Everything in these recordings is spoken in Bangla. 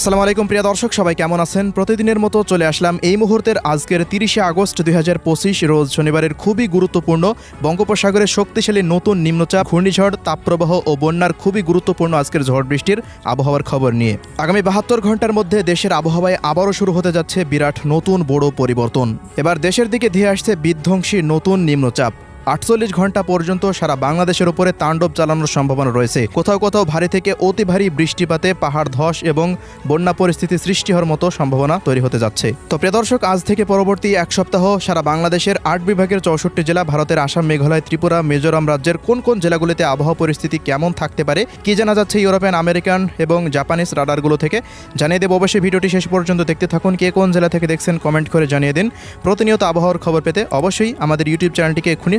আসসালামু আলাইকুম, প্রিয় দর্শক, সবাই কেমন আছেন? প্রতিদিনের মতো চলে আসলাম এই মুহূর্তের আজকের তিরিশে আগস্ট দুই হাজার পঁচিশ, রোজ শনিবারের খুবই গুরুত্বপূর্ণ বঙ্গোপসাগরের শক্তিশালী নতুন নিম্নচাপ, ঘূর্ণিঝড়, তাপপ্রবাহ ও বন্যার খুবই গুরুত্বপূর্ণ আজকের ঝড় বৃষ্টির আবহাওয়ার খবর নিয়ে। আগামী বাহাত্তর ঘণ্টার মধ্যে দেশের আবহাওয়ায় আবারও শুরু হতে যাচ্ছে বিরাট নতুন বড় পরিবর্তন। এবার দেশের দিকে ধেয়ে আসছে বিধ্বংসী নতুন নিম্নচাপ। আটচল্লিশ ঘণ্টা পর্যন্ত সারা বাংলাদেশের উপরে তাণ্ডব চালানোর সম্ভাবনা রয়েছে। কোথাও কোথাও ভারী থেকে অতি ভারী বৃষ্টিপাতে পাহাড় ধস এবং বন্যা পরিস্থিতি সৃষ্টি হওয়ার মতো সম্ভাবনা তৈরি হতে যাচ্ছে। তো প্রিয় দর্শক, আজ থেকে পরবর্তী এক সপ্তাহ সারা বাংলাদেশের আট বিভাগের চৌষট্টি জেলা, ভারতের আসাম, মেঘালয়, ত্রিপুরা, মিজোরাম রাজ্যের কোন কোন জেলাগুলিতে আবহাওয়া পরিস্থিতি কেমন থাকতে পারে, কি জানা যাচ্ছে ইউরোপিয়ান, আমেরিকান এবং জাপানিজ রাডারগুলো থেকে। জানিয়ে দেব অবশ্যই ভিডিওটি শেষ পর্যন্ত দেখতে থাকুন, কে কোন জেলা থেকে দেখছেন কমেন্ট করে জানিয়ে দিন। প্রতিনিয়ত আবহাওয়ার খবর পেতে অবশ্যই আমাদের ইউটিউব চ্যানেলটিকে এক্ষুনি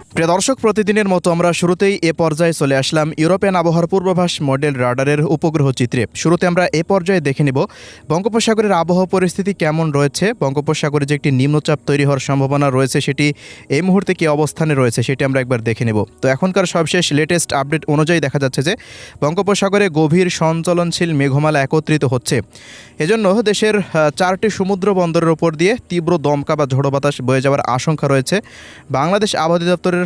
প্রিয় দর্শক, প্রতিদিনের মতো আমরা শুরুতেই এ পর্যায়ে চলে আসলাম ইউরোপিয়ান আবহাওয়ার পূর্বাভাস মডেল রাডারের উপগ্রহ চিত্রে। শুরুতে আমরা এ পর্যায়ে দেখে নিব বঙ্গোপসাগরের আবহাওয়া পরিস্থিতি কেমন রয়েছে, বঙ্গোপসাগরে যে একটি নিম্নচাপ তৈরি হওয়ার সম্ভাবনা রয়েছে, সেটি এই মুহূর্তে কী অবস্থানে রয়েছে সেটি আমরা একবার দেখে নেব। তো এখনকার সবশেষ লেটেস্ট আপডেট অনুযায়ী দেখা যাচ্ছে যে, বঙ্গোপসাগরে গভীর সঞ্চলনশীল মেঘমালা একত্রিত হচ্ছে। এজন্য দেশের চারটি সমুদ্র বন্দরের ওপর দিয়ে তীব্র দমকা বা ঝোড়ো বাতাস বয়ে যাওয়ার আশঙ্কা রয়েছে। বাংলাদেশ আবহাওয়া দপ্তরের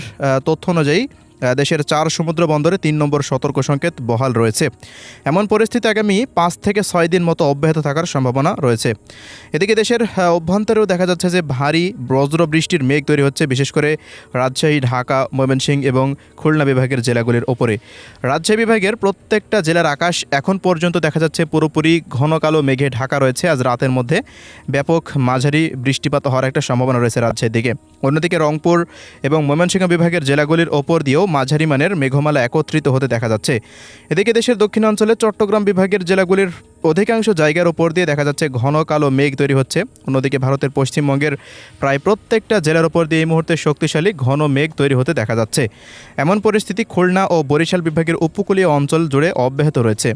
তথ্য অনুযায়ী দেশের চার সমুদ্র বন্দরে তিন নম্বর সতর্ক সংকেত বহাল রয়েছে। এমন পরিস্থিতি আগামী পাঁচ থেকে ছয় দিন মতো অব্যাহত থাকার সম্ভাবনা রয়েছে। এদিকে দেশের অভ্যন্তরেও দেখা যাচ্ছে যে ভারী বজ্র বৃষ্টির মেঘ তৈরি হচ্ছে, বিশেষ করে রাজশাহী, ঢাকা, ময়মনসিংহ এবং খুলনা বিভাগের জেলাগুলির ওপরে। রাজশাহী বিভাগের প্রত্যেকটা জেলার আকাশ এখন পর্যন্ত দেখা যাচ্ছে পুরোপুরি ঘন কালো মেঘে ঢাকা রয়েছে। আজ রাতের মধ্যে ব্যাপক মাঝারি বৃষ্টিপাত হওয়ার একটা সম্ভাবনা রয়েছে রাজশাহীর দিকে। অন্যদিকে রংপুর এবং ময়মনসিংহ বিভাগের জেলাগুলির ওপর দিয়েও মাঝারি মানের মেঘমালা একত্রিত হতে দেখা যাচ্ছে। এদিকে দেশের দক্ষিণাঞ্চলে চট্টগ্রাম বিভাগের জেলাগুলির অধিকাংশ জায়গার ওপর দিয়ে দেখা যাচ্ছে ঘন কালো মেঘ তৈরি হচ্ছে। অন্যদিকে ভারতের পশ্চিমবঙ্গের প্রায় প্রত্যেকটা জেলার ওপর দিয়ে এই মুহূর্তে শক্তিশালী ঘন মেঘ তৈরি হতে দেখা যাচ্ছে। এমন পরিস্থিতি খুলনা ও বরিশাল বিভাগের উপকূলীয় অঞ্চল জুড়ে অব্যাহত রয়েছে।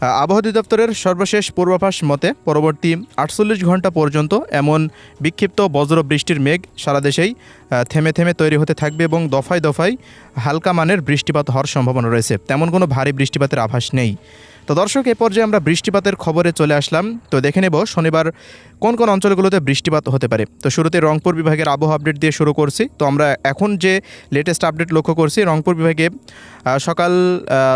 আবহাওয়া অধিদপ্তরের সর্বশেষ পূর্বাভাস মতে পরবর্তী আটচল্লিশ ঘণ্টা পর্যন্ত এমন বিক্ষিপ্ত বজ্র বৃষ্টির মেঘ সারা দেশেই থেমে থেমে তৈরি হতে থাকবে এবং দফায় দফায় হালকা মানের বৃষ্টিপাত হওয়ার সম্ভাবনা রয়েছে। তেমন কোনো ভারী বৃষ্টিপাতের আভাস নেই। তো দর্শক, এ পর্যায়ে আমরা বৃষ্টিপাতের খবরে চলে আসলাম। তো দেখে নেব শনিবার কোন কোন অঞ্চলগুলোতে বৃষ্টিপাত হতে পারে। তো শুরুতে রংপুর বিভাগের আবহাওয়া আপডেট দিয়ে শুরু করছি। তো আমরা এখন যে লেটেস্ট আপডেট লক্ষ্য করছি, রংপুর বিভাগে সকাল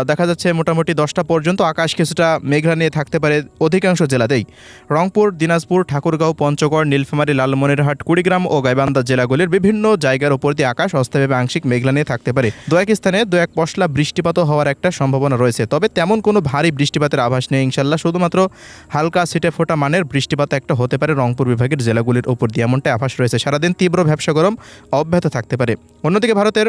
দেখা যাচ্ছে মোটামুটি দশটা পর্যন্ত আকাশ কিছুটা মেঘলা নিয়ে থাকতে পারে অধিকাংশ জেলাতেই। রংপুর, দিনাজপুর, ঠাকুরগাঁও, পঞ্চগড়, নীলফামারী, লালমনিরহাট, কুড়িগ্রাম ও গাইবান্ধা জেলাগুলির বিভিন্ন জায়গার উপর দিয়ে আকাশ অস্থায়ীভাবে আংশিক মেঘলা নিয়ে থাকতে পারে। দু এক স্থানে দু এক পশলা বৃষ্টিপাতও হওয়ার একটা সম্ভাবনা রয়েছে। তবে তেমন কোনো ভারী বৃষ্টিপাতের আভাস নেই, ইনশাল্লাহ। শুধুমাত্র হালকা ছিটে ফোটা মানের বৃষ্টিপাত একটা হতে পারে রংপুর বিভাগের জেলাগুলির উপর দিয়ে। এমনটা আভাস রয়েছে। সারাদিন তীব্র ব্যবসা গরম, অব্যাহত থাকতে পারে। অন্যদিকে ভারতের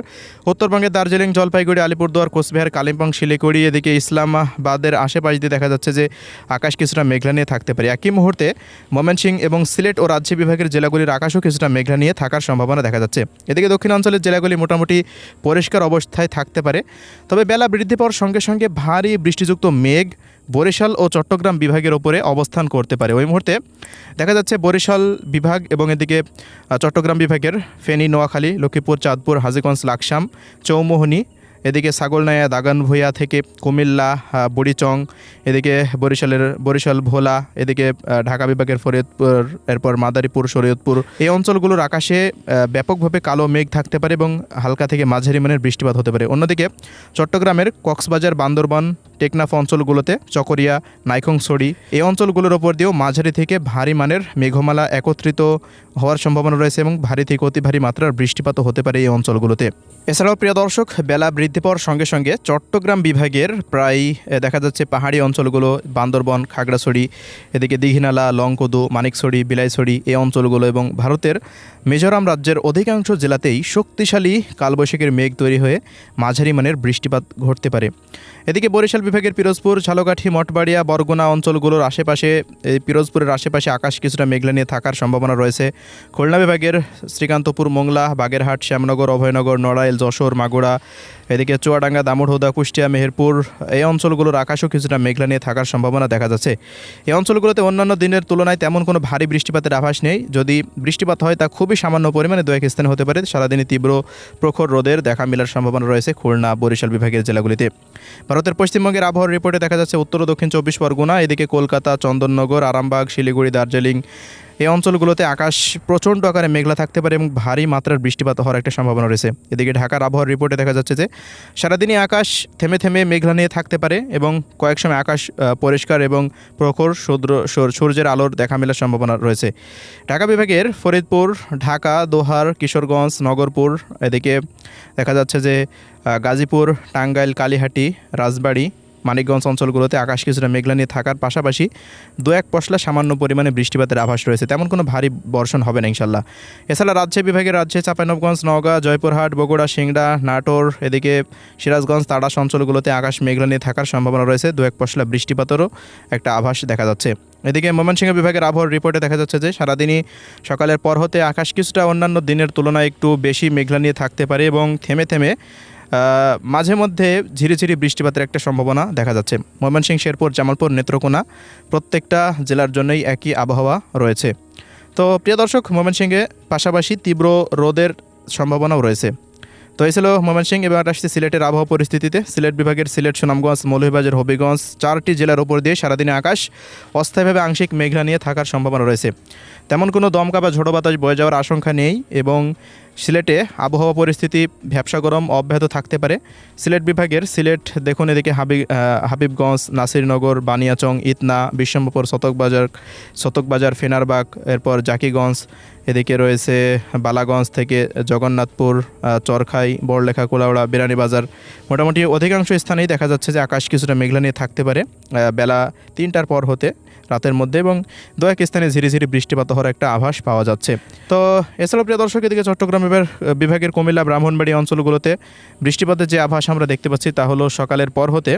উত্তরবঙ্গের দার্জিলিং, জলপাইগুড়ি, আলিপুরদুয়ার, কোচবিহার, কালিম্পং, শিলিগুড়ি, এদিকে ইসলামাবাদের আশেপাশ দিয়ে দেখা যাচ্ছে যে আকাশ কিছুটা মেঘলা নিয়ে থাকতে পারে। একই মুহূর্তে ময়মনসিংহ এবং সিলেট ও রাজ্য বিভাগের জেলাগুলির আকাশও কিছুটা মেঘলা নিয়ে থাকার সম্ভাবনা দেখা যাচ্ছে। এদিকে দক্ষিণাঞ্চলের জেলাগুলি মোটামুটি পরিষ্কার অবস্থায় থাকতে পারে। তবে বেলা বৃদ্ধি পাওয়ার সঙ্গে সঙ্গে ভারী বৃষ্টিযুক্ত মেঘ বরিশাল ও চট্টগ্রাম বিভাগের ওপরে অবস্থান করতে পারে। ওই মুহূর্তে দেখা যাচ্ছে বরিশাল বিভাগ এবং এদিকে চট্টগ্রাম বিভাগের ফেনী, নোয়াখালী, লক্ষ্মীপুর, চাঁদপুর, হাজিগঞ্জ, লাকসাম, চৌমোহনী, এদিকে ছাগলনাইয়া, দাগানভূঞা থেকে কুমিল্লা বুড়িচং, এদিকে বরিশালের, বরিশাল, ভোলা, এদিকে ঢাকা বিভাগের ফরিদপুর, এরপর মাদারীপুর, শরীয়তপুর। এই অঞ্চলগুলোর আকাশে ব্যাপকভাবে কালো মেঘ থাকতে পারে এবং হালকা থেকে মাঝারি মানের বৃষ্টিপাত হতে পারে। অন্যদিকে চট্টগ্রামের কক্সবাজার, বান্দরবান টেকনাফ অঞ্চলগুলোতে চকরিয়া নাইখংছড়ি এই অঞ্চলগুলোর ওপর দিয়েও মাঝারি থেকে ভারী মানের মেঘমালা একত্রিত হওয়ার সম্ভাবনা রয়েছে এবং ভারী থেকে অতি ভারী মাত্রার বৃষ্টিপাতও হতে পারে এই অঞ্চলগুলোতে। এছাড়াও প্রিয় দর্শক, বেলা বৃদ্ধি পাওয়ার সঙ্গে সঙ্গে চট্টগ্রাম বিভাগের প্রায় দেখা যাচ্ছে পাহাড়ি অঞ্চলগুলো বান্দরবন, খাগড়াছড়ি, এদিকে দীঘিনালা, লংকদু মানিকছড়ি বিলাইছড়ি এই অঞ্চলগুলো এবং ভারতের মিজোরাম রাজ্যের অধিকাংশ জেলাতেই শক্তিশালী কালবৈশাখীর মেঘ তৈরি হয়ে মাঝারি মানের বৃষ্টিপাত ঘটতে পারে। এদিকে বরিশাল বিভাগের পিরোজপুর, ঝালকাঠি, মঠবাড়িয়া, বরগুনা অঞ্চলগুলোর আশেপাশে, এই পিরোজপুরের আশেপাশে আকাশ কিছুটা মেঘলা নিয়ে থাকার সম্ভাবনা রয়েছে। খুলনা বিভাগের শ্রীকান্তপুর, মোংলা, বাগেরহাট, শ্যামনগর, অভয়নগর, নড়াইল, যশোর, মাগুরা, এদিকে চুয়াডাঙ্গা দামোড়হুদা কুষ্টিয়া, মেহেরপুর, এই অঞ্চলগুলোর আকাশও কিছুটা মেঘলা নিয়ে থাকার সম্ভাবনা দেখা যাচ্ছে। এই অঞ্চলগুলোতে অন্যান্য দিনের তুলনায় তেমন কোনো ভারী বৃষ্টিপাতের আভাস নেই। যদি বৃষ্টিপাত হয়, তা খুবই সামান্য পরিমাণে দু এক স্থানে হতে পারে। সারাদিনই তীব্র প্রখর রোদের দেখা মেলার সম্ভাবনা রয়েছে খুলনা, বরিশাল বিভাগের জেলাগুলিতে। ভারতের পশ্চিমবঙ্গের বিভাগের আবহাওয়ার রিপোর্টে দেখা যাচ্ছে উত্তর ও দক্ষিণ চব্বিশ পরগনা, এদিকে কলকাতা, চন্দননগর, আরামবাগ, শিলিগুড়ি, দার্জিলিং এই অঞ্চলগুলোতে আকাশ প্রচণ্ড আকারে মেঘলা থাকতে পারে এবং ভারী মাত্রার বৃষ্টিপাত হওয়ার একটা সম্ভাবনা রয়েছে। এদিকে ঢাকার আবহাওয়ার রিপোর্টে দেখা যাচ্ছে যে, সারাদিনই আকাশ থেমে থেমে মেঘলা নিয়ে থাকতে পারে এবং কয়েক সময় আকাশ পরিষ্কার এবং প্রখর সূর্য সূর্যের আলোর দেখা মেলার সম্ভাবনা রয়েছে। ঢাকা বিভাগের ফরিদপুর, ঢাকা, দোহার, কিশোরগঞ্জ, নগরপুর, এদিকে দেখা যাচ্ছে যে গাজীপুর, টাঙ্গাইল, কালীহাটি, রাজবাড়ী মানিকগঞ্জ অঞ্চলগুলোতে আকাশ কিছুটা মেঘলা নিয়ে থাকার পাশাপাশি দু এক পশলা সামান্য পরিমাণে বৃষ্টিপাতের আভাস রয়েছে। তেমন কোনো ভারী বর্ষণ হবে না ইনশাল্লাহ। এছাড়া রাজশাহী বিভাগের রাজ্যে চাঁপাইনবগঞ্জ নওগাঁ, জয়পুরহাট, বগুড়া, সিংড়া, নাটোর, এদিকে সিরাজগঞ্জ তাড়াশ অঞ্চলগুলোতে আকাশ মেঘলা নিয়ে থাকার সম্ভাবনা রয়েছে। দু এক পশলা বৃষ্টিপাতেরও একটা আভাস দেখা যাচ্ছে। এদিকে ময়মনসিংহ বিভাগের আবহাওয়ার রিপোর্টে দেখা যাচ্ছে যে, সারাদিনই সকালের পর হতে আকাশ কিছুটা অন্যান্য দিনের তুলনায় একটু বেশি মেঘলা নিয়ে থাকতে পারে এবং থেমে থেমে মাঝে মধ্যে ঝিরিঝিরি বৃষ্টিপাতের একটা সম্ভাবনা দেখা যাচ্ছে। ময়মনসিংহ, শেরপুর, জামালপুর, নেত্রকোনা প্রত্যেকটা জেলার জন্যই একই আবহাওয়া রয়েছে। তো প্রিয় দর্শক, ময়মনসিংহে পাশাপাশি তীব্র রোদের সম্ভাবনাও রয়েছে। তো এই ছিল ময়মনসিংহ, এবার আসছে সিলেটের আবহাওয়া পরিস্থিতিতে। সিলেট বিভাগের সিলেট, সুনামগঞ্জ, মৌলভীবাজার, হবিগঞ্জ চারটি জেলার উপর দিয়ে সারাদিনে আকাশ অস্থায়ীভাবে আংশিক মেঘলা নিয়ে থাকার সম্ভাবনা রয়েছে। তেমন কোনো দমকা বা ঝোড়ো বাতাস বয়ে যাওয়ার আশঙ্কা নেই এবং সিলেটে আবহাওয়া পরিস্থিতি, ভ্যাবসা গরম অব্যাহত থাকতে পারে। সিলেট বিভাগের সিলেট, দেখুন এদিকে হাবি হাবিবগঞ্জ, নাসিরনগর, বানিয়াচং, ইতনা বিশ্বম্বপুর শতকবাজার শতকবাজার ফেনারবাগ, এরপর জাকিগঞ্জ, এদিকে রয়েছে বালাগঞ্জ থেকে জগন্নাথপুর চরখাই, বড়লেখা, কোলাউড়া, বিরানীবাজার। মোটামুটি অধিকাংশ স্থানেই দেখা যাচ্ছে যে আকাশ কিছুটা মেঘলা নিয়ে থাকতে পারে। বেলা তিনটার পর হতে রাতের মধ্যে এবং দু এক স্থানে ঝিরিঝিরি বৃষ্টিপাত হওয়ার একটা আভাস পাওয়া যাচ্ছে। তো এছাড়াও প্রিয় দর্শক, এদিকে চট্টগ্রাম বিভাগ বিভাগের কুমিল্লা, ব্রাহ্মণবাড়ি অঞ্চলগুলোতে বৃষ্টিপাতের যে আভাস আমরা দেখতে পাচ্ছি তা হলো সকালের পর হতে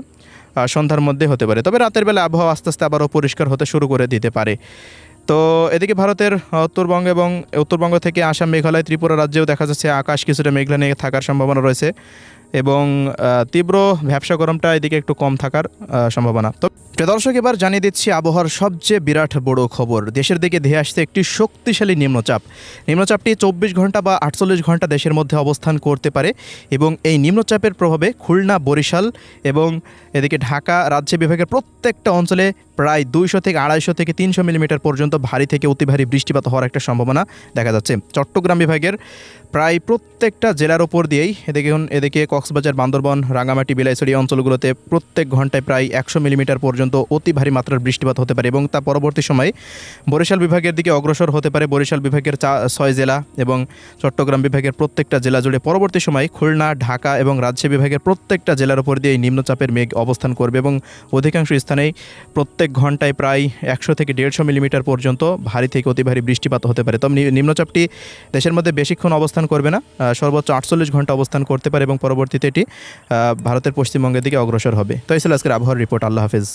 সন্ধ্যার মধ্যে হতে পারে। তবে রাতের বেলা আবহাওয়া আস্তে আস্তে আবারও পরিষ্কার হতে শুরু করে দিতে পারে। তো এদিকে ভারতের উত্তরবঙ্গ এবং, উত্তরবঙ্গ থেকে আসাম, মেঘালয়, ত্রিপুরা রাজ্যেও দেখা যাচ্ছে আকাশ কিছুটা মেঘলা নিয়ে থাকার সম্ভাবনা রয়েছে। এবং তীব্র ব্যবসা গরমটা এদিকে একটু কম থাকার সম্ভাবনা। তো দর্শক, এবার জানিয়ে দিচ্ছি আবহাওয়ার সবচেয়ে বিরাট বড় খবর। দেশের দিকে ধেয়ে আসছে একটি শক্তিশালী নিম্নচাপ। নিম্নচাপটি চব্বিশ ঘণ্টা বা আটচল্লিশ ঘণ্টা দেশের মধ্যে অবস্থান করতে পারে এবং এই নিম্নচাপের প্রভাবে খুলনা, বরিশাল এবং এদিকে ঢাকা রাজ্য বিভাগের প্রত্যেকটা অঞ্চলে প্রায় দুইশো থেকে আড়াইশো থেকে তিনশো মিলিমিটার পর্যন্ত ভারী থেকে অতি ভারী বৃষ্টিপাত হওয়ার একটা সম্ভাবনা দেখা যাচ্ছে। চট্টগ্রাম বিভাগের প্রায় প্রত্যেকটা জেলার ওপর দিয়েই এদিকে এদিকে কক্সবাজার, বান্দরবন রাঙামাটি বিলাইছড়ি অঞ্চলগুলোতে প্রত্যেক ঘন্টায় প্রায় একশো মিলিমিটার পর্যন্ত অতি ভারী মাত্রার বৃষ্টিপাত হতে পারে এবং তা পরবর্তী সময়ে বরিশাল বিভাগের দিকে অগ্রসর হতে পারে। বরিশাল বিভাগের চা ছয় জেলা এবং চট্টগ্রাম বিভাগের প্রত্যেকটা জেলা জুড়ে পরবর্তী সময়ে খুলনা, ঢাকা এবং রাজশাহী বিভাগের প্রত্যেকটা জেলার উপর দিয়ে এই নিম্নচাপের মেঘ অবস্থান করবে এবং অধিকাংশ স্থানেই প্রত্যেক ঘন্টায় প্রায় একশো থেকে দেড়শো মিলিমিটার পর্যন্ত ভারী থেকে অতি ভারী বৃষ্টিপাত হতে পারে। তবে নিম্নচাপটি দেশের মধ্যে বেশিক্ষণ অবস্থান করবে না। সর্বোচ্চ আটচল্লিশ ঘণ্টা অবস্থান করতে পারে এবং পরবর্তীতে এটি ভারতের পশ্চিমবঙ্গের দিকে অগ্রসর হবে। তো এই ছিল আজকের আবহাওয়ার রিপোর্ট। আল্লাহ হাফেজ।